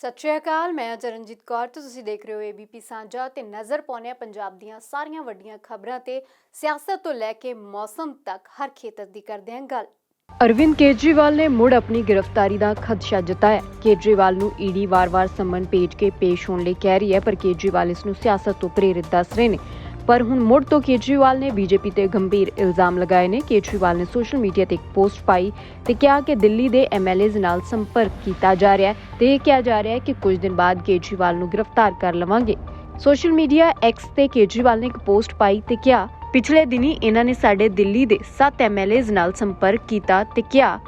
ਸਤਿ ਸ਼੍ਰੀ ਅਕਾਲ, ਮੈਂ ਚਰਨਜੀਤ ਕੌਰ ਤੁਸੀਂ ਦੇਖ ਰਹੇ ਹੋ ਏਬੀਪੀ ਸਾਂਝਾ ਤੇ ਨਜ਼ਰ ਪਾਉਂਦੇ ਪੰਜਾਬ ਦੀਆਂ ਸਾਰੀਆਂ ਵੱਡੀਆਂ ਖਬਰਾਂ ਤੇ ਸਿਆਸਤ ਤੋਂ ਲੈ ਕੇ ਮੌਸਮ ਤੱਕ, ਹਰ ਖੇਤਰ ਦੀ ਕਰਦੇ ਹਾਂ ਗੱਲ। ਅਰਵਿੰਦ ਕੇਜਰੀਵਾਲ ਨੇ ਮੁੜ ਆਪਣੀ ਗ੍ਰਿਫਤਾਰੀ ਦਾ ਖਦਸ਼ਾ ਜਤਾਇਆ। ਕੇਜਰੀਵਾਲ ਨੂੰ ਈਡੀ ਵਾਰ-ਵਾਰ ਸੰਮਨ ਭੇਜ ਕੇ ਪੇਸ਼ ਹੋਣ ਲਈ ਕਹਿ ਰਹੀ ਹੈ, ਪਰ ਕੇਜਰੀਵਾਲ ਇਸ ਨੂੰ ਸਿਆਸਤ ਤੋਂ ਪ੍ਰੇਰਿਤ ਦੱਸ ਰਹੇ ਨੇ। ਪਰ ਹੁਣ ਮੁੜ ਤੋਂ ਕੇਜਰੀਵਾਲ ਨੇ ਬੀਜੇਪੀ ਤੇ ਗੰਭੀਰ ਇਲਜ਼ਾਮ ਲਗਾਏ ਨੇ ਕੇਜਰੀਵਾਲ ਨੇ ਸੋਸ਼ਲ ਮੀਡੀਆ ਤੇ ਇੱਕ ਪੋਸਟ ਪਾਈ ਤੇ ਕਿਹਾ ਕਿ ਦਿੱਲੀ ਦੇ ਐਮਐਲਏਜ਼ ਨਾਲ ਸੰਪਰਕ ਕੀਤਾ ਜਾ ਰਿਹਾ ਹੈ ਤੇ ਇਹ ਕਿਹਾ ਜਾ ਰਿਹਾ ਹੈ ਕਿ ਕੁਝ ਦਿਨ ਬਾਅਦ ਕੇਜਰੀਵਾਲ ਨੂੰ ਗ੍ਰਿਫਤਾਰ ਕਰ ਲਵਾਂਗੇ ਸੋਸ਼ਲ ਮੀਡੀਆ ਐਕਸ ਤੇ ਕੇਜਰੀਵਾਲ ਨੇ ਇੱਕ ਪੋਸਟ ਪਾਈ ਤੇ ਕਿਹਾ ਪਿਛਲੇ ਦਿਨੀ ਇਹਨਾਂ ਨੇ ਸਾਡੇ ਦਿੱਲੀ ਦੇ 7 ਐਮਐਲਏਜ਼ ਨਾਲ ਸੰਪਰਕ ਕੀਤਾ ਤੇ ਕਿਹਾ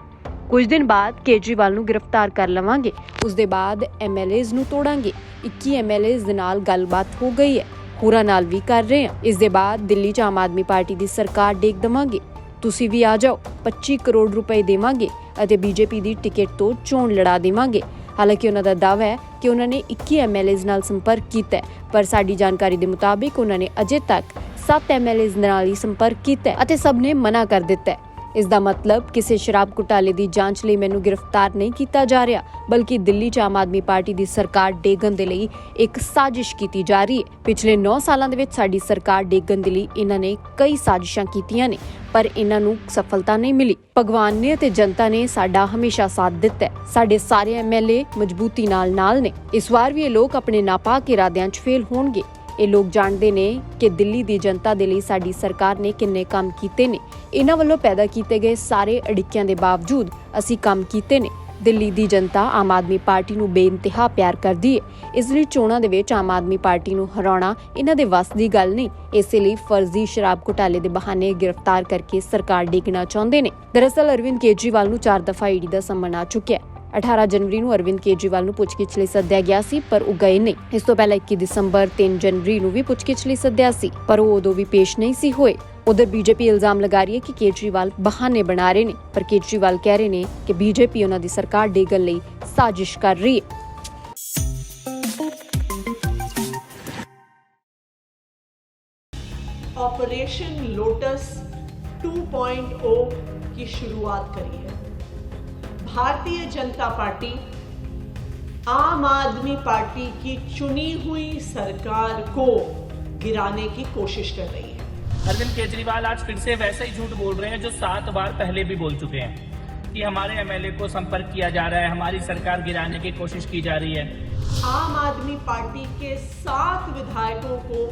ਕੁਝ ਦਿਨ ਬਾਅਦ ਕੇਜਰੀਵਾਲ ਨੂੰ ਗ੍ਰਿਫਤਾਰ ਕਰ ਲਵਾਂਗੇ ਉਸ ਦੇ ਬਾਅਦ ਐਮਐਲਏਜ਼ ਨੂੰ ਤੋੜਾਂਗੇ 21 ਐਮਐਲਏਜ਼ ਦੇ ਨਾਲ ਗੱਲਬਾਤ ਹੋ ਗਈ ਹੈ ਹੋਰਾਂ ਨਾਲ ਵੀ ਕਰ ਰਹੇ ਹਾਂ। ਇਸ ਦੇ ਬਾਅਦ ਦਿੱਲੀ 'ਚ ਆਮ ਆਦਮੀ ਪਾਰਟੀ ਦੀ ਸਰਕਾਰ ਡੇਗ ਦਵਾਂਗੇ। ਤੁਸੀਂ ਵੀ ਆ ਜਾਓ 25 ਕਰੋੜ ਰੁਪਏ ਦੇਵਾਂਗੇ ਅਤੇ ਬੀਜੇਪੀ ਦੀ ਟਿਕਟ ਤੋਂ ਚੋਣ ਲੜਾ ਦੇਵਾਂਗੇ। ਹਾਲਾਂਕਿ ਉਹਨਾਂ ਦਾ ਦਾਅਵਾ ਹੈ ਕਿ ਉਹਨਾਂ ਨੇ 21 ਐਮਐਲਏਜ਼ ਨਾਲ ਸੰਪਰਕ ਕੀਤਾ ਪਰ ਸਾਡੀ ਜਾਣਕਾਰੀ ਦੇ ਮੁਤਾਬਿਕ ਉਹਨਾਂ ਨੇ ਅਜੇ ਤੱਕ 7 ਐਮਐਲਏਜ਼ ਨਾਲ ਹੀ ਸੰਪਰਕ ਕੀਤਾ ਅਤੇ ਸਭ ਨੇ ਮਨਾ ਕਰ ਦਿੱਤਾ ਇਸ ਦਾ ਮਤਲਬ ਕਿਸੇ ਸ਼ਰਾਬ ਘੁਟਾਲੇ ਦੀ ਜਾਂਚ ਲਈ ਮੈਨੂੰ ਗ੍ਰਿਫਤਾਰ ਨਹੀਂ ਕੀਤਾ ਜਾ ਰਿਹਾ, ਬਲਕਿ ਦਿੱਲੀ 'ਚ ਆਮ ਆਦਮੀ ਪਾਰਟੀ ਦੀ ਸਰਕਾਰ ਡੇਗਣ ਦੇ ਲਈ ਇੱਕ ਸਾਜ਼ਿਸ਼ ਕੀਤੀ ਜਾ ਰਹੀ ਹੈ। ਪਿਛਲੇ 9 ਸਾਲਾਂ ਦੇ ਵਿੱਚ ਸਾਡੀ ਸਰਕਾਰ ਡੇਗਣ ਦੇ ਲਈ ਇਹਨਾਂ ਨੇ ਕਈ ਸਾਜ਼ਿਸ਼ਾਂ ਕੀਤੀਆਂ ਨੇ, ਪਰ ਇਹਨਾਂ ਨੂੰ ਸਫਲਤਾ ਨਹੀਂ ਮਿਲੀ। ਭਗਵਾਨ ਨੇ ਅਤੇ ਜਨਤਾ ਨੇ ਸਾਡਾ ਹਮੇਸ਼ਾ ਸਾਥ ਦਿੱਤਾ ਹੈ। ਸਾਡੇ ਸਾਰੇ ਐਮਐਲਏ ਮਜ਼ਬੂਤੀ ਨਾਲ ਨਾਲ ਨੇ। ਇਸ ਵਾਰ ਵੀ ਇਹ ਲੋਕ ਆਪਣੇ ਨਾਪਾਕ ਇਰਾਦਿਆਂ 'ਚ ਫੇਲ ਹੋਣਗੇ। ਇਹ ਲੋਕ ਜਾਣਦੇ ਨੇ ਕਿ ਦਿੱਲੀ ਦੀ ਜਨਤਾ ਦੇ ਲਈ ਸਾਡੀ ਸਰਕਾਰ ਨੇ ਕਿੰਨੇ ਕੰਮ ਕੀਤੇ ਨੇ। ਇਹਨਾਂ ਵੱਲੋਂ ਪੈਦਾ ਕੀਤੇ ਗਏ ਸਾਰੇ ਅੜਿੱਕਿਆਂ ਦੇ ਬਾਵਜੂਦ ਅਸੀਂ ਕੰਮ ਕੀਤੇ ਨੇ। ਦਿੱਲੀ ਦੀ ਜਨਤਾ ਆਮ ਆਦਮੀ ਪਾਰਟੀ ਨੂੰ ਬੇਇੰਤਹਾ ਪਿਆਰ ਕਰਦੀ ਹੈ ਇਸ ਲਈ ਚੋਣਾਂ ਦੇ ਵਿੱਚ ਆਮ ਆਦਮੀ ਪਾਰਟੀ ਨੂੰ ਹਰਾਉਣਾ ਇਹਨਾਂ ਦੇ ਵੱਸ ਦੀ ਗੱਲ ਨਹੀਂ। ਇਸੇ ਲਈ ਫਰਜ਼ੀ ਸ਼ਰਾਬ ਘੁਟਾਲੇ ਦੇ ਬਹਾਨੇ ਗ੍ਰਿਫਤਾਰ ਕਰਕੇ ਸਰਕਾਰ ਡੇਗਣਾ ਚਾਹੁੰਦੇ ਨੇ। ਦਰਅਸਲ ਅਰਵਿੰਦ ਕੇਜਰੀਵਾਲ ਨੂੰ ਚਾਰ ਦਫਾ ਈਡੀ ਦਾ ਸੰਮਨ ਆ ਚੁੱਕਿਆ ਹੈ। 18 ਜਨਵਰੀ ਨੂੰ ਅਰਵਿੰਦ ਕੇਜਰੀਵਾਲ ਨੂੰ ਪੁੱਛਗਿੱਛ ਲਈ ਸੱਦਿਆ ਗਿਆ ਸੀ ਪਰ ਉਹ ਗਏ ਨਹੀਂ ਇਸ ਤੋਂ ਪਹਿਲਾਂ 21 ਦਸੰਬਰ 3 ਜਨਵਰੀ ਨੂੰ ਵੀ ਪੁੱਛਗਿੱਛ ਲਈ ਸੱਦਿਆ ਸੀ ਪਰ ਉਹ ਉਦੋਂ ਵੀ ਪੇਸ਼ ਨਹੀਂ ਸੀ ਹੋਏ ਉਧਰ ਬੀਜੇਪੀ ਇਲਜ਼ਾਮ ਲਗਾ ਰਹੀ ਹੈ ਕਿ ਕੇਜਰੀਵਾਲ ਬਹਾਨੇ ਬਣਾ ਰਹੇ ਨੇ ਪਰ ਕੇਜਰੀਵਾਲ ਕਹਿ ਰਹੇ ਨੇ ਕਿ ਬੀਜੇਪੀ ਉਹਨਾਂ ਦੀ ਸਰਕਾਰ ਡੇਗਣ ਲਈ ਸਾਜ਼ਿਸ਼ ਕਰ ਰਹੀ ਹੈ ऑपरेशन लोटस 2.0 की शुरुआत करी है भारतीय जनता पार्टी आम आदमी पार्टी की चुनी हुई सरकार को गिराने की कोशिश कर रही है। अरविंद केजरीवाल आज फिर से वैसे ही झूठ बोल रहे हैं जो सात बार पहले भी बोल चुके हैं कि हमारे एमएलए को संपर्क किया जा रहा है हमारी सरकार गिराने की कोशिश की जा रही है। आम आदमी पार्टी के सात विधायकों को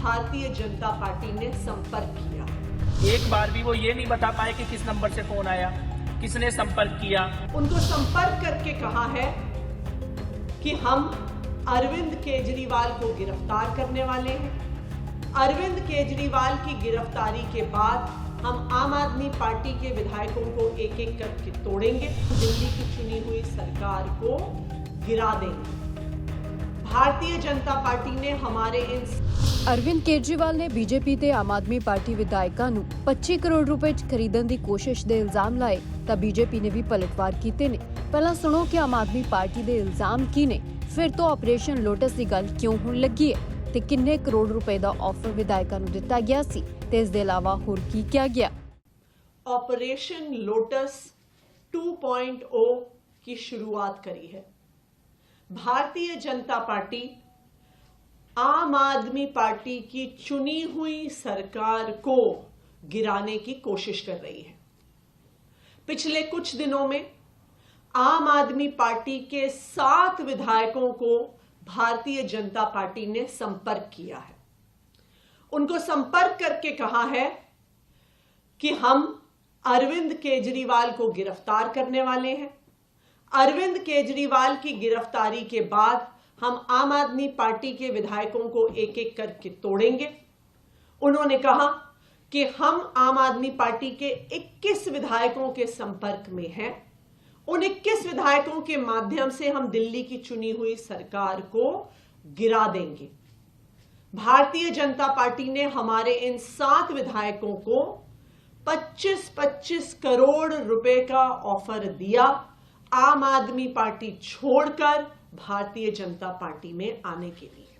भारतीय जनता पार्टी ने संपर्क किया। एक बार भी वो ये नहीं बता पाए कि किस नंबर से फ़ोन आया। किसने संपर्क किया? उनको संपर्क करके कहा है कि हम अरविंद केजरीवाल को गिरफ़्तार करने वाले हैं। अरविंद केजरीवाल की गिरफ्तारी के बाद हम आम आदमी पार्टी के विधायकों को एक एक करके तोड़ेंगे। दिल्ली की चुनी हुई सरकार को गिरा देंगे। भारतीय जनता पार्टी ने हमारे इन ਅਰਵਿੰਦ ਕੇਜਰੀਵਾਲ ਨੇ ਬੀਜੇਪੀ ਤੇ ਆਮ ਆਦਮੀ ਪਾਰਟੀ ਵਿਧਾਇਕਾਂ ਨੂੰ 25 ਕਰੋੜ ਰੁਪਏ ਚ ਖਰੀਦਣ ਦੀ ਕੋਸ਼ਿਸ਼ ਦੇ ਇਲਜ਼ਾਮ ਲਾਏ ਤਾਂ ਬੀਜੇਪੀ ਨੇ ਵੀ ਪਲਟਵਾਰ ਕੀਤੇ ਨੇ ਪਹਿਲਾਂ ਸੁਣੋ ਕਿ ਆਮ ਆਦਮੀ ਪਾਰਟੀ ਦੇ ਇਲਜ਼ਾਮ ਕੀ ਨੇ ਫਿਰ ਤੋਂ ਆਪਰੇਸ਼ਨ ਲੋਟਸ ਦੀ ਗੱਲ ਕਿਉਂ ਹੋਣ ਲੱਗੀ ਹੈ ਤੇ ਕਿੰਨੇ ਕਰੋੜ ਰੁਪਏ ਦਾ ਆਫਰ ਵਿਧਾਇਕਾਂ ਨੂੰ ਦਿੱਤਾ ਗਿਆ ਸੀ ਤੇ ਇਸ ਦੇ ਇਲਾਵਾ ਹੋਰ ਕੀ ਕਿਹਾ ਗਿਆ ऑपरेशन लोटस 2.0 की शुरुआत करी है भारतीय जनता पार्टी आम आदमी पार्टी की चुनी हुई सरकार को गिराने की कोशिश कर रही है। पिछले कुछ दिनों में आम आदमी पार्टी के सात विधायकों को भारतीय जनता पार्टी ने संपर्क किया है। उनको संपर्क करके कहा है कि हम अरविंद केजरीवाल को गिरफ़्तार करने वाले हैं। अरविंद केजरीवाल की गिरफ्तारी के बाद हम आम आदमी पार्टी के विधायकों को एक एक करके तोड़ेंगे। उन्होंने कहा कि हम आम आदमी पार्टी के 21 विधायकों के संपर्क में हैं। उन 21 विधायकों के माध्यम से हम दिल्ली की चुनी हुई सरकार को गिरा देंगे। भारतीय जनता पार्टी ने हमारे इन सात विधायकों को 25-25 करोड़ रुपए का ऑफ़र दिया। आम आदमी पार्टी छोड़कर भारतीय जनता पार्टी में आने के लिए।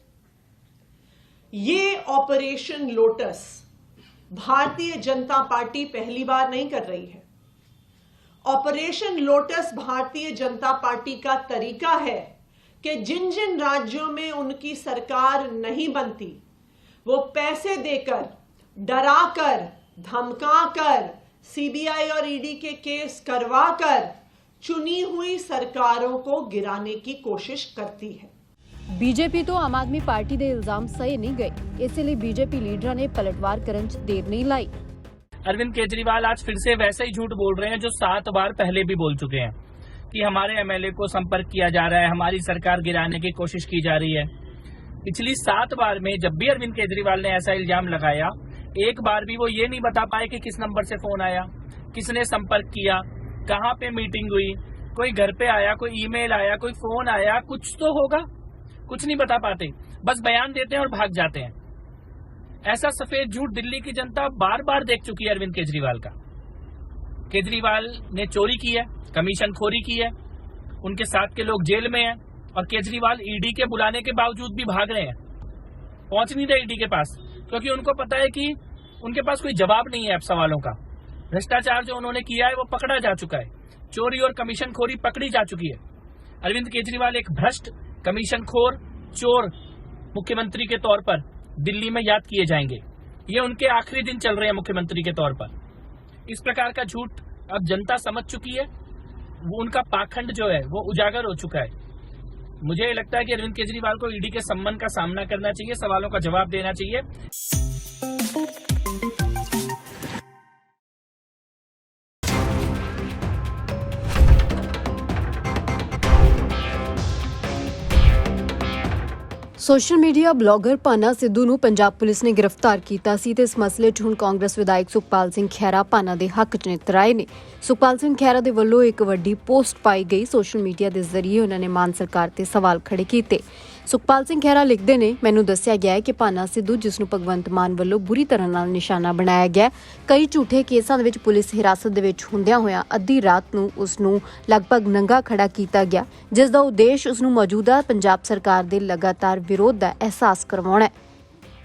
ये operation lotus Bharatiya Janata party पहली बार नहीं कर रही है। Operation lotus Bharatiya Janata party का तरीका है कि जिन जिन राज्यों में उनकी सरकार नहीं बनती, वो पैसे देकर, डराकर, धमकाकर, सीबीआई और ईडी के केस करवाकर चुनी हुई सरकारों को गिराने की कोशिश करती है ਬੀਜੇਪੀ ਤੋਂ ਆਮ ਆਦਮੀ ਪਾਰਟੀ ਦੇ ਇਲਜ਼ਾਮ ਸਹੀ ਨਹੀਂ ਗਏ ਇਸੇ ਲਈ ਬੀਜੇਪੀ ਲੀਡਰਾਂ ਨੇ ਪਲਟਵਾਰ ਕਰਨ 'ਚ ਦੇਰ ਨਹੀਂ ਲਾਈ अरविंद केजरीवाल आज फिर से वैसे ही झूठ बोल रहे हैं जो सात बार पहले भी बोल चुके हैं कि हमारे एमएलए को संपर्क किया जा रहा है हमारी सरकार गिराने की कोशिश की जा रही है पिछली सात बार में जब भी अरविंद केजरीवाल ने ऐसा इल्जाम लगाया एक बार भी वो ये नहीं बता पाए कि किस नंबर से फोन आया किसने संपर्क किया कहाँ पे मीटिंग हुई? कोई घर पे आया, कोई ईमेल आया, कोई फ़ोन आया, कुछ तो होगा। कुछ नहीं बता पाते। बस बयान देते हैं और भाग जाते हैं। ऐसा सफ़ेद झूठ दिल्ली की जनता बार बार देख चुकी है अरविंद केजरीवाल का। केजरीवाल ने चोरी की है कमीशन खोरी की है, उनके साथ के लोग जेल में हैं और केजरीवाल ईडी के बुलाने के बावजूद भी भाग रहे हैं। पहुँच नहीं रहे ईडी के पास, क्योंकि उनको पता है कि उनके पास कोई जवाब नहीं है अब सवालों का। भ्रष्टाचार जो उन्होंने किया है, वो पकड़ा जा चुका है। चोरी और कमीशन खोरी पकड़ी जा चुकी है। अरविंद केजरीवाल एक भ्रष्ट कमीशन खोर चोर मुख्यमंत्री के तौर पर दिल्ली में याद किए जाएँगे। ये उनके आखिरी दिन चल रहे हैं मुख्यमंत्री के तौर पर। इस प्रकार का झूठ अब जनता समझ चुकी है। वो उनका पाखंड जो है, वो उजागर हो चुका है। मुझे लगता है कि अरविंद केजरीवाल को ईडी के सम्मान का सामना करना चाहिए, सवालों का जवाब देना चाहिए। Social media blogger Pana Sidhu ਨੂੰ ਪੰਜਾਬ ਪੁਲਿਸ ਨੇ ਗ੍ਰਿਫਤਾਰ ਕੀਤਾ ਸੀ ਤੇ ਇਸ ਮਸਲੇ 'ਚ ਹੁਣ ਕਾਂਗਰਸ ਵਿਧਾਇਕ ਸੁਖਪਾਲ ਸਿੰਘ ਖਹਿਰਾ ਪਾਨਾ ਦੇ ਹੱਕ 'ਚ ਨਿੱਤਰ ਆਏ ਨੇ। ਸੁਖਪਾਲ ਸਿੰਘ ਖਹਿਰਾ ਦੇ ਵੱਲੋਂ ਇੱਕ ਵੱਡੀ ਪੋਸਟ ਪਾਈ ਗਈ ਸੋਸ਼ਲ ਮੀਡੀਆ ਦੇ ਜ਼ਰੀਏ ਉਹਨਾਂ ਨੇ ਮਾਨ ਸਰਕਾਰ ਤੇ ਸਵਾਲ ਖੜੇ ਕੀਤੇ। ਸੁਖਪਾਲ ਸਿੰਘ ਖਹਿਰਾ ਲਿਖਦੇ ਨੇ, ਮੈਨੂੰ ਦੱਸਿਆ ਗਿਆ ਹੈ ਕਿ ਪਾਨਾ ਸਿੱਧੂ, ਜਿਸ ਨੂੰ ਭਗਵੰਤ ਮਾਨ ਵੱਲੋਂ ਬੁਰੀ ਤਰ੍ਹਾਂ ਨਾਲ ਨਿਸ਼ਾਨਾ ਬਣਾਇਆ ਗਿਆ ਕਈ ਝੂਠੇ ਕੇਸਾਂ ਦੇ ਵਿੱਚ ਪੁਲਿਸ ਹਿਰਾਸਤ ਦੇ ਵਿੱਚ ਹੁੰਦਿਆਂ ਹੋਇਆਂ ਅੱਧੀ ਰਾਤ ਨੂੰ ਉਸ ਨੂੰ ਲਗਭਗ ਨੰਗਾ ਖੜਾ ਕੀਤਾ ਗਿਆ, ਜਿਸ ਦਾ ਉਦੇਸ਼ ਉਸ ਨੂੰ ਮੌਜੂਦਾ ਪੰਜਾਬ ਸਰਕਾਰ ਦੇ ਲਗਾਤਾਰ ਵਿਰੋਧ ਦਾ ਅਹਿਸਾਸ ਕਰਵਾਉਣਾ ਹੈ।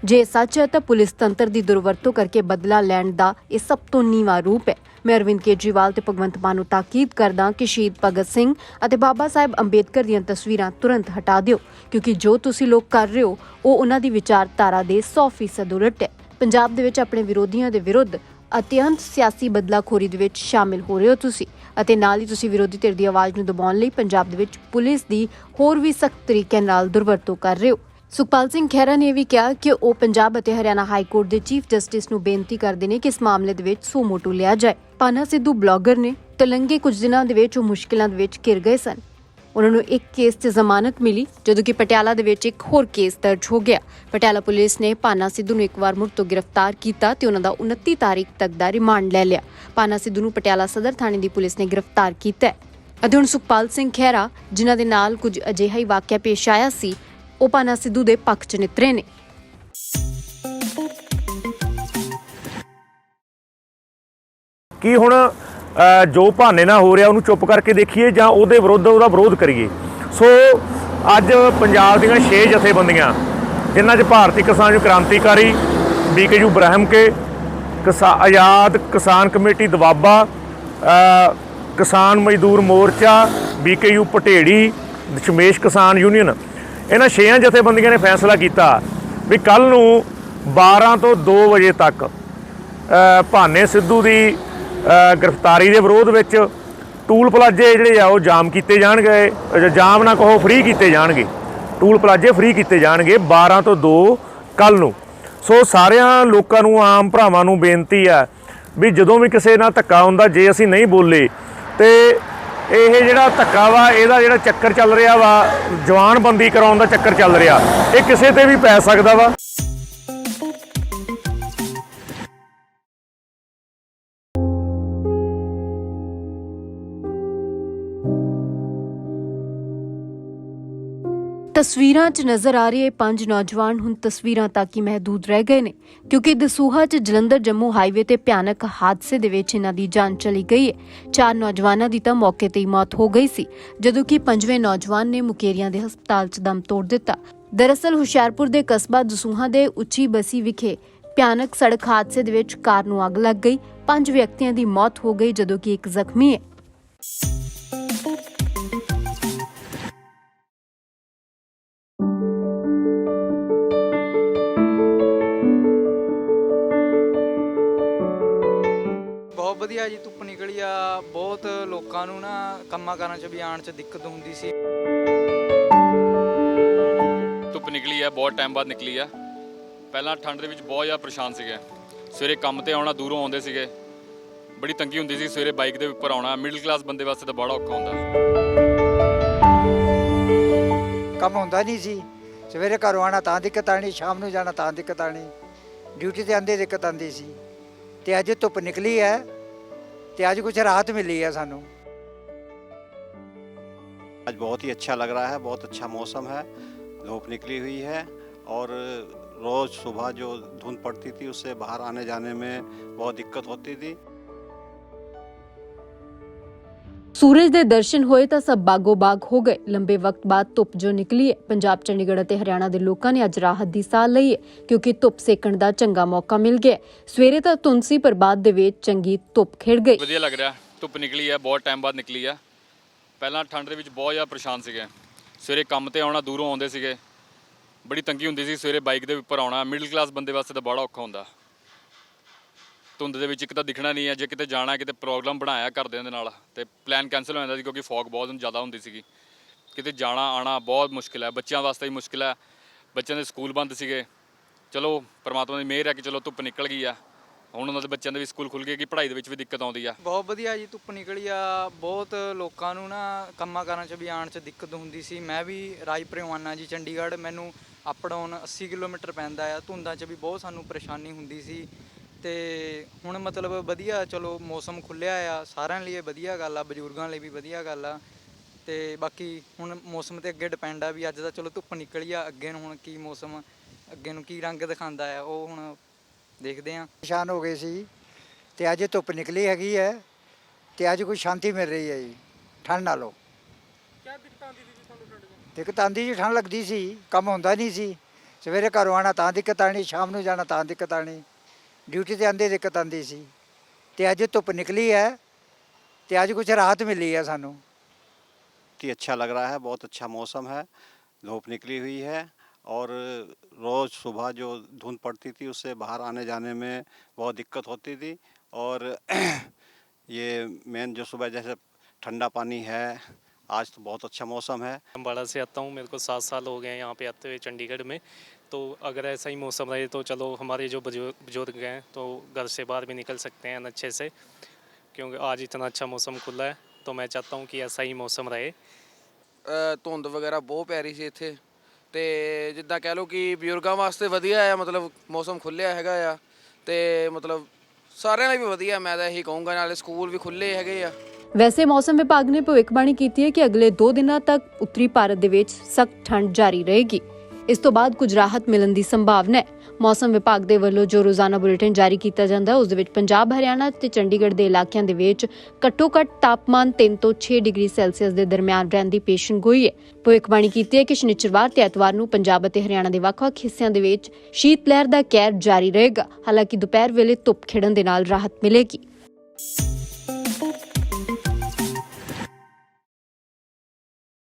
ਜੇ ਸੱਚ ਹੈ, ਤਾਂ ਪੁਲਿਸ ਤੰਤਰ ਦੀ ਦੁਰਵਰਤੋਂ ਕਰਕੇ ਬਦਲਾ ਲੈਣ ਦਾ ਇਹ ਸਭ ਤੋਂ ਨੀਵਾਂ ਰੂਪ ਹੈ। ਮੈਂ ਅਰਵਿੰਦ ਕੇਜਰੀਵਾਲ ਤੇ ਭਗਵੰਤ ਮਾਨ ਨੂੰ ਤਾਕੀਦ ਕਰਦਾ ਕਿ ਸ਼ਹੀਦ ਭਗਤ ਸਿੰਘ ਅਤੇ ਬਾਬਾ ਸਾਹਿਬ ਅੰਬੇਦਕਰ ਦੀਆਂ ਤਸਵੀਰਾਂ ਤੁਰੰਤ ਹਟਾ ਦਿਓ, ਕਿਉਂਕਿ ਜੋ ਤੁਸੀਂ ਲੋਕ ਕਰ ਰਹੇ ਹੋ, ਉਹ ਉਹਨਾਂ ਦੀ ਵਿਚਾਰਧਾਰਾ ਦੇ 100% ਉਲਟ ਹੈ। ਪੰਜਾਬ ਦੇ ਵਿੱਚ ਆਪਣੇ ਵਿਰੋਧੀਆਂ ਦੇ ਵਿਰੁੱਧ ਅਤਿਅੰਤ ਸਿਆਸੀ ਬਦਲਾਖੋਰੀ ਦੇ ਵਿੱਚ ਸ਼ਾਮਿਲ ਹੋ ਰਹੇ ਹੋ ਤੁਸੀਂ ਅਤੇ ਨਾਲ ਹੀ ਤੁਸੀਂ ਵਿਰੋਧੀ ਧਿਰ ਦੀ ਆਵਾਜ਼ ਨੂੰ ਦਬਾਉਣ ਲਈ ਪੰਜਾਬ ਦੇ ਵਿੱਚ ਪੁਲਿਸ ਦੀ ਹੋਰ ਵੀ ਸਖਤ ਤਰੀਕੇ ਨਾਲ ਦੁਰਵਰਤੋਂ ਕਰ ਰਹੇ ਹੋ। ਸੁਖਪਾਲ ਸਿੰਘ ਖਹਿਰਾ ਨੇ ਵੀ ਕਿਹਾ ਕਿ ਉਹ ਪੰਜਾਬ ਅਤੇ ਹਰਿਆਣਾ ਹਾਈ ਕੋਰਟ ਦੇ ਚੀਫ ਜਸਟਿਸ ਨੂੰ ਬੇਨਤੀ ਕਰਦੇ ਨੇ ਕਿ ਇਸ ਮਾਮਲੇ ਦੇ ਵਿੱਚ ਸੂ ਮੋਟੋ ਲਿਆ ਜਾਏ। ਪਾਨਾ ਸਿੱਧੂ ਬਲੌਗਰ ਨੇ ਤਲੰਗੇ ਕੁਝ ਦਿਨਾਂ ਦੇ ਵਿੱਚ ਉਹ ਮੁਸ਼ਕਿਲਾਂ ਦੇ ਵਿੱਚ ਘਿਰ ਗਏ ਸਨ। ਉਹਨਾਂ ਨੂੰ ਇੱਕ ਕੇਸ 'ਚ ਜ਼ਮਾਨਤ ਮਿਲੀ, ਜਦੋਂ ਕਿ ਪਟਿਆਲਾ ਦੇ ਵਿੱਚ ਇੱਕ ਹੋਰ ਕੇਸ ਦਰਜ ਹੋ ਗਿਆ। ਪਟਿਆਲਾ ਪੁਲਿਸ ਨੇ ਪਾਨਾ ਸਿੱਧੂ ਨੂੰ ਇੱਕ ਵਾਰ ਮੁੜ ਤੋਂ ਗ੍ਰਿਫਤਾਰ ਕੀਤਾ ਤੇ ਉਹਨਾਂ ਦਾ 29 ਤਾਰੀਖ ਤੱਕ ਦਾ ਰਿਮਾਂਡ ਲੈ ਲਿਆ। ਪਾਨਾ ਸਿੱਧੂ ਨੂੰ ਪਟਿਆਲਾ ਸਦਰ ਥਾਣੇ ਦੀ ਪੁਲਿਸ ਨੇ ਗ੍ਰਿਫਤਾਰ ਕੀਤਾ ਅਤੇ ਹੁਣ ਸੁਖਪਾਲ ਸਿੰਘ ਖਹਿਰਾ, ਜਿਨ੍ਹਾਂ ਦੇ ਨਾਲ ਕੁਝ ਅਜਿਹਾ ਹੀ ਵਾਕਿਆ ਪੇਸ਼ ਆਇਆ ਸੀ ਉਹ ਪਾਨਾ ਸਿੱਧੂ ਦੇ ਪੱਖ 'ਚ ਨਿਤਰੇ ਨੇ ਕੀ ਹੁਣ ਜੋ ਭਾਨੇ ਨਾਲ ਹੋ ਰਿਹਾ, ਉਹਨੂੰ ਚੁੱਪ ਕਰਕੇ ਦੇਖੀਏ ਜਾਂ ਉਹਦੇ ਵਿਰੁੱਧ ਉਹਦਾ ਵਿਰੋਧ ਕਰੀਏ। ਸੋ, ਅੱਜ ਪੰਜਾਬ ਦੀਆਂ 6 ਜਥੇਬੰਦੀਆਂ, ਜਿਨ੍ਹਾਂ 'ਚ ਭਾਰਤੀ ਕਿਸਾਨ ਕ੍ਰਾਂਤੀਕਾਰੀ ਬੀਕੇਯੂ ਬ੍ਰਹਮ ਕੇ ਕਿਸਾ, ਆਜ਼ਾਦ ਕਿਸਾਨ ਕਮੇਟੀ ਦਵਾਬਾ ਕਿਸਾਨ ਮਜ਼ਦੂਰ ਮੋਰਚਾ ਬੀਕੇਯੂ ਪਟੇੜੀ, ਦਸ਼ਮੇਸ਼ ਕਿਸਾਨ ਯੂਨੀਅਨ ਇਹਨਾਂ ਛੇਆਂ ਜਥੇਬੰਦੀਆਂ ਨੇ ਫੈਸਲਾ ਕੀਤਾ ਵੀ ਕੱਲ ਨੂੰ 12 ਤੋਂ 2 ਵਜੇ ਤੱਕ ਭਾਨੇ ਸਿੱਧੂ ਦੀ ਗ੍ਰਿਫਤਾਰੀ ਦੇ ਵਿਰੋਧ ਵਿੱਚ ਟੂਲ ਪਲਾਜੇ ਜਿਹੜੇ ਆ ਉਹ ਜਾਮ ਕੀਤੇ ਜਾਣਗੇ ਜਾਮ ਨਾ ਕਹੋ, ਫ੍ਰੀ ਕੀਤੇ ਜਾਣਗੇ। ਟੂਲ ਪਲਾਜੇ ਫ੍ਰੀ ਕੀਤੇ ਜਾਣਗੇ 12 ਤੋਂ 2 ਕੱਲ ਨੂੰ। ਸੋ ਸਾਰਿਆਂ ਲੋਕਾਂ ਨੂੰ, ਆਮ ਭਰਾਵਾਂ ਨੂੰ ਬੇਨਤੀ ਆ ਵੀ ਜਦੋਂ ਵੀ ਕਿਸੇ ਨਾਲ ਧੱਕਾ ਹੁੰਦਾ, ਜੇ ਅਸੀਂ ਨਹੀਂ ਬੋਲੇ, ਤੇ ਇਹ ਜਿਹੜਾ ਧੱਕਾ ਵਾ, ਇਹਦਾ ਜਿਹੜਾ ਚੱਕਰ ਚੱਲ ਰਿਹਾ ਵਾ, ਜਵਾਨਬੰਦੀ ਕਰਾਉਣ ਦਾ ਚੱਕਰ ਚੱਲ ਰਿਹਾ। ਇਹ ਕਿਸੇ ਤੇ ਵੀ ਪੈ ਸਕਦਾ ਵਾ। ਤਸਵੀਰਾਂ 'ਚ ਨਜ਼ਰ ਆ ਰਹੇ ਪੰਜ ਨੌਜਵਾਨ ਹੁਣ ਤਸਵੀਰਾਂ ਤੱਕ ਹੀ ਮਹਦੂਦ ਰਹਿ ਗਏ ਨੇ, ਕਿਉਂਕਿ ਦਸੂਹਾ 'ਚ ਜਲੰਧਰ ਜੰਮੂ ਹਾਈਵੇ ਤੇ ਭਿਆਨਕ ਹਾਦਸੇ ਦੇ ਵਿੱਚ ਇਹਨਾਂ ਦੀ ਜਾਨ ਚਲੀ ਗਈ ਹੈ ਚਾਰ ਨੌਜਵਾਨਾਂ ਦੀ ਤਾਂ ਮੌਕੇ ਤੇ ਹੀ ਮੌਤ ਹੋ ਗਈ ਸੀ, ਜਦੋਂ ਕਿ ਪੰਜਵੇਂ ਨੌਜਵਾਨ ਨੇ ਮੁਕੇਰੀਆਂ ਦੇ ਹਸਪਤਾਲ 'ਚ ਦਮ ਤੋੜ ਦਿੱਤਾ। ਦਰਅਸਲ ਹੁਸ਼ਿਆਰਪੁਰ ਦੇ ਕਸਬਾ ਦਸੂਹਾ ਦੇ ਉੱਚੀ ਬਸੀ ਵਿਖੇ ਭਿਆਨਕ ਸੜਕ ਹਾਦਸੇ ਦੇ ਵਿੱਚ ਕਾਰ ਨੂੰ ਅੱਗ ਲੱਗ ਗਈ, ਪੰਜ ਵਿਅਕਤੀਆਂ ਦੀ ਮੌਤ ਹੋ ਗਈ ਜਦੋਂ ਕਿ ਇੱਕ ਜ਼ਖਮੀ ਹੈ। ਕੰਮਾਂ ਕਾਰਾਂ 'ਚ ਵੀ ਆਉਣ 'ਚ ਦਿੱਕਤ ਹੁੰਦੀ ਸੀ। ਧੁੱਪ ਨਿਕਲੀ ਆ ਬਹੁਤ ਟਾਈਮ ਬਾਅਦ ਨਿਕਲੀ ਆ। ਪਹਿਲਾਂ ਠੰਡ ਦੇ ਵਿੱਚ ਬਹੁਤ ਜ਼ਿਆਦਾ ਪਰੇਸ਼ਾਨ ਸੀਗੇ। ਸਵੇਰੇ ਕੰਮ ਤੇ ਆਉਣਾ ਦੂਰੋਂ ਆਉਂਦੇ ਸੀਗੇ। ਬੜੀ ਤੰਗੀ ਹੁੰਦੀ ਸੀ ਸਵੇਰੇ ਬਾਈਕ ਦੇ ਉੱਪਰ ਆਉਣਾ। ਮਿਡਲ ਕਲਾਸ ਬੰਦੇ ਵਾਸਤੇ ਤਾਂ ਬੜਾ ਔਖਾ ਹੁੰਦਾ ਕੰਮ ਹੁੰਦਾ ਨਹੀਂ ਸੀ। ਸਵੇਰੇ ਘਰੋਂ ਆਉਣਾ ਤਾਂ ਦਿੱਕਤ ਆਣੀ ਸ਼ਾਮ ਨੂੰ ਜਾਣਾ ਤਾਂ ਦਿੱਕਤ ਆਣੀ ਡਿਊਟੀ ਤੇ ਆਂਦੇ ਦਿੱਕਤ ਆਂਦੀ ਸੀ। ਤੇ ਅੱਜ ਧੁੱਪ ਨਿਕਲੀ ਹੈ ਤੇ ਅੱਜ ਕੁਝ ਰਾਹਤ ਮਿਲੀ ਹੈ ਸਾਨੂੰ। आज बहुत ही अच्छा लग रहा है बहुत अच्छा मौसम है धूप निकली हुई है और रोज़ सुबह जो धुंध पड़ती थी उससे बाहर आने जाने में बहुत दिक्कत होती थी ਸੂਰਜ ਦੇ ਦਰਸ਼ਨ ਹੋਏ ਤਾਂ ਸਭ ਬਾਗੋ ਬਾਗ ਹੋ ਗਏ ਲੰਬੇ ਵਕਤ ਬਾਅਦ ਧੁੱਪ ਜੋ ਨਿਕਲੀ ਹੈ ਪੰਜਾਬ ਚੰਡੀਗੜ੍ਹ ਅਤੇ ਹਰਿਆਣਾ ਦੇ ਲੋਕਾਂ ਨੇ ਅੱਜ ਰਾਹਤ ਦੀ ਸਾਹ ਲਈ ਹੈ ਕਿਉਂਕਿ ਧੁੱਪ ਸੇਕਣ ਦਾ ਚੰਗਾ ਮੌਕਾ ਮਿਲ ਗਿਆ ਹੈ। ਸਵੇਰੇ ਤਾਂ ਧੁੰਦ ਸੀ ਪਰ ਬਾਅਦ ਦੇ ਵਿੱਚ ਚੰਗੀ ਧੁੱਪ ਖਿੜ ਗਈ ਵਧੀਆ ਲੱਗ ਰਿਹਾ ਧੁੱਪ ਨਿਕਲੀ ਆ ਬਹੁਤ ਟਾਈਮ ਬਾਅਦ ਨਿਕਲੀ ਆ ਪਹਿਲਾਂ ਠੰਡ ਦੇ ਵਿੱਚ ਬਹੁਤ ਜ਼ਿਆਦਾ ਪਰੇਸ਼ਾਨ ਸੀਗੇ। ਸਵੇਰੇ ਕੰਮ ਤੇ ਆਉਣਾ, ਦੂਰੋਂ ਆਉਂਦੇ ਸੀਗੇ। ਬੜੀ ਤੰਗੀ ਹੁੰਦੀ ਸੀ, ਸਵੇਰੇ ਬਾਈਕ ਦੇ ਉੱਪਰ ਆਉਣਾ ਮਿਡਲ ਕਲਾਸ ਬੰਦੇ ਵਾਸਤੇ ਤਾਂ ਬੜਾ ਔਖਾ ਹੁੰਦਾ। ਧੁੰਦ ਦੇ ਵਿੱਚ ਇੱਕ ਤਾਂ ਦਿਖਣਾ ਨਹੀਂ ਹੈ, ਜੇ ਕਿਤੇ ਜਾਣਾ, ਕਿਤੇ ਪ੍ਰੋਗਰਾਮ ਬਣਾਇਆ ਘਰਦਿਆਂ ਦੇ ਨਾਲ, ਤੇ ਪਲਾਨ ਕੈਨਸਲ ਹੋ ਜਾਂਦਾ ਸੀ ਕਿਉਂਕਿ ਫੌਗ ਬਹੁਤ ਜ਼ਿਆਦਾ ਹੁੰਦੀ ਸੀਗੀ। ਕਿਤੇ ਜਾਣਾ ਆਣਾ ਬਹੁਤ ਮੁਸ਼ਕਿਲ ਹੈ, ਬੱਚਿਆਂ ਵਾਸਤੇ ਵੀ ਮੁਸ਼ਕਿਲ ਹੈ। ਬੱਚਿਆਂ ਦੇ ਸਕੂਲ ਬੰਦ ਸੀਗੇ। ਚਲੋ, ਪਰਮਾਤਮਾ ਦੀ ਮਿਹਰ ਹੈ ਕਿ ਚਲੋ ਧੁੱਪ ਨਿਕਲ ਗਈ ਆ। ਹੁਣ ਉਹਨਾਂ ਦੇ ਬੱਚਿਆਂ ਦੇ ਵੀ ਸਕੂਲ ਖੁੱਲ ਗਏ ਕਿ ਪੜ੍ਹਾਈ ਦੇ ਵਿੱਚ ਵੀ ਦਿੱਕਤ ਆਉਂਦੀ ਆ। ਬਹੁਤ ਵਧੀਆ ਜੀ, ਧੁੱਪ ਨਿਕਲੀ ਆ। ਬਹੁਤ ਲੋਕਾਂ ਨੂੰ ਨਾ ਕੰਮਾਂ ਕਾਰਾਂ 'ਚ ਵੀ ਆਉਣ 'ਚ ਦਿੱਕਤ ਹੁੰਦੀ ਸੀ। ਮੈਂ ਵੀ ਰਾਜਪੁਰਿਓਂ ਆਉਣਾ ਜੀ, ਚੰਡੀਗੜ੍ਹ। ਮੈਨੂੰ ਅਪ ਡਾਊਨ 80 ਕਿਲੋਮੀਟਰ ਪੈਂਦਾ ਆ। ਧੁੰਦਾਂ 'ਚ ਵੀ ਬਹੁਤ ਸਾਨੂੰ ਪਰੇਸ਼ਾਨੀ ਹੁੰਦੀ ਸੀ। ਤੇ ਹੁਣ ਮਤਲਬ ਵਧੀਆ, ਚਲੋ ਮੌਸਮ ਖੁੱਲਿਆ ਆ। ਸਾਰਿਆਂ ਲਈ ਇਹ ਵਧੀਆ ਗੱਲ ਆ, ਬਜ਼ੁਰਗਾਂ ਲਈ ਵੀ ਵਧੀਆ ਗੱਲ ਆ। ਤੇ ਬਾਕੀ ਹੁਣ ਮੌਸਮ ਤੇ ਅੱਗੇ ਡਿਪੈਂਡ ਆ ਵੀ ਅੱਜ ਤਾਂ ਚਲੋ ਧੁੱਪ ਨਿਕਲੀ ਆ। ਅੱਗੇ ਨੂੰ ਹੁਣ ਕੀ ਮੌਸਮ, ਅੱਗੇ ਨੂੰ ਕੀ ਰੰਗ ਦਿਖਾਉਂਦਾ ਆ। ਉਹ ਹੁਣ ਦੇਖਦੇ ਆਂ ਪਰੇਸ਼ਾਨ ਹੋ ਗਏ ਸੀ ਤੇ ਅੱਜ ਧੁੱਪ ਨਿਕਲੀ ਹੈਗੀ ਹੈ ਤੇ ਅੱਜ ਕੋਈ ਸ਼ਾਂਤੀ ਮਿਲ ਰਹੀ ਹੈ ਜੀ ਠੰਡ ਨਾਲੋਂ ਦਿੱਕਤ ਆਂਦੀ ਜੀ ਠੰਡ ਲੱਗਦੀ ਸੀ ਕੰਮ ਹੁੰਦਾ ਨਹੀਂ ਸੀ ਸਵੇਰੇ ਘਰੋਂ ਆਉਣਾ ਤਾਂ ਦਿੱਕਤ ਆਣੀ ਸ਼ਾਮ ਨੂੰ ਜਾਣਾ ਤਾਂ ਦਿੱਕਤ ਆਣੀ ਡਿਊਟੀ ਤੇ ਆਂਦੇ ਦਿੱਕਤ ਆਂਦੀ ਸੀ ਤੇ ਅੱਜ ਧੁੱਪ ਨਿਕਲੀ ਹੈ ਤੇ ਅੱਜ ਕੁਝ ਰਾਹਤ ਮਿਲੀ ਹੈ ਸਾਨੂੰ बहुत ही अच्छा लग रहा है बहुत अच्छा मौसम है धूप निकली हुई है और रोज़ सुबह जो धुंध पड़ती थी उससे बाहर आने जाने में बहुत दिक्कत होती थी और ये मेन जो सुबह जैसे ठंडा पानी है आज तो बहुत अच्छा मौसम है अम्बाड़ा से आता हूँ मेरे को सात साल हो गए हैं यहाँ पे आते हुए चंडीगढ़ में तो अगर ऐसा ही मौसम रहे तो चलो हमारे जो बुजुर्ग बुजुर्ग हैं तो घर से बाहर भी निकल सकते हैं अच्छे से क्योंकि आज इतना अच्छा मौसम खुला है तो मैं चाहता हूँ कि ऐसा ही मौसम रहे ਅ, ਧੁੰਦ ਵਗੈਰਾ ਬਹੁਤ ਪੈ ਰਹੀ ਸੀ ਇੱਥੇ ਤੇ ਜਿੱਦਾਂ ਕਹਿ ਲਓ ਕਿ ਬਜ਼ੁਰਗਾਂ ਵਾਸਤੇ ਵਧੀਆ ਆ, ਮਤਲਬ ਮੌਸਮ ਖੁੱਲਿਆ ਹੈਗਾ ਆ ਤੇ ਮਤਲਬ ਸਾਰਿਆਂ ਲਈ ਵੀ ਵਧੀਆ, ਮੈਂ ਤਾਂ ਇਹੀ ਕਹੂੰਗਾ, ਨਾਲੇ ਸਕੂਲ ਵੀ ਖੁੱਲੇ ਹੈਗੇ ਆ। ਵੈਸੇ ਮੌਸਮ ਵਿਭਾਗ ਨੇ ਭਵਿੱਖਬਾਣੀ ਕੀਤੀ ਹੈ ਕਿ ਅਗਲੇ 2 ਦਿਨਾਂ ਤੱਕ ਉੱਤਰੀ ਭਾਰਤ ਦੇ ਵਿੱਚ ਸਖਤ ਠੰਡ ਜਾਰੀ ਰਹੇਗੀ। ਇਸ ਤੋਂ ਬਾਅਦ ਕੁਝ ਰਾਹਤ ਮਿਲਣ ਦੀ ਸੰਭਾਵਨਾ ਹੈ। ਮੌਸਮ ਵਿਭਾਗ ਦੇ ਵੱਲੋਂ ਜੋ ਰੋਜ਼ਾਨਾ ਬੁਲੇਟਿਨ ਜਾਰੀ ਕੀਤਾ ਜਾਂਦਾ ਹੈ, ਉਸ ਦੇ ਵਿੱਚ ਪੰਜਾਬ, ਹਰਿਆਣਾ ਤੇ ਚੰਡੀਗੜ੍ਹ ਦੇ ਇਲਾਕਿਆਂ ਦੇ ਵਿੱਚ ਘੱਟੋ-ਘੱਟ ਤਾਪਮਾਨ 3 ਤੋਂ 6 ਡਿਗਰੀ ਸੈਲਸੀਅਸ ਦੇ ਦਰਮਿਆਨ ਰਹਿਣ ਦੀ ਪੇਸ਼ਨਗੋਈ ਹੈ। ਭਵਿੱਖਬਾਣੀ ਕੀਤੀ ਹੈ ਕਿ ਸ਼ਨੀਚਰਵਾਰ ਤੇ ਐਤਵਾਰ ਨੂੰ ਪੰਜਾਬ ਅਤੇ ਹਰਿਆਣਾ ਦੇ ਵੱਖ-ਵੱਖ ਹਿੱਸਿਆਂ ਦੇ ਵਿੱਚ ਸ਼ੀਤ ਲਹਿਰ ਦਾ ਕਹਿਰ ਜਾਰੀ ਰਹੇਗਾ। ਹਾਲਾਂਕਿ ਦੁਪਹਿਰ ਵੇਲੇ ਧੁੱਪ ਖਿੜਨ ਦੇ ਨਾਲ ਰਾਹਤ ਮਿਲੇਗੀ।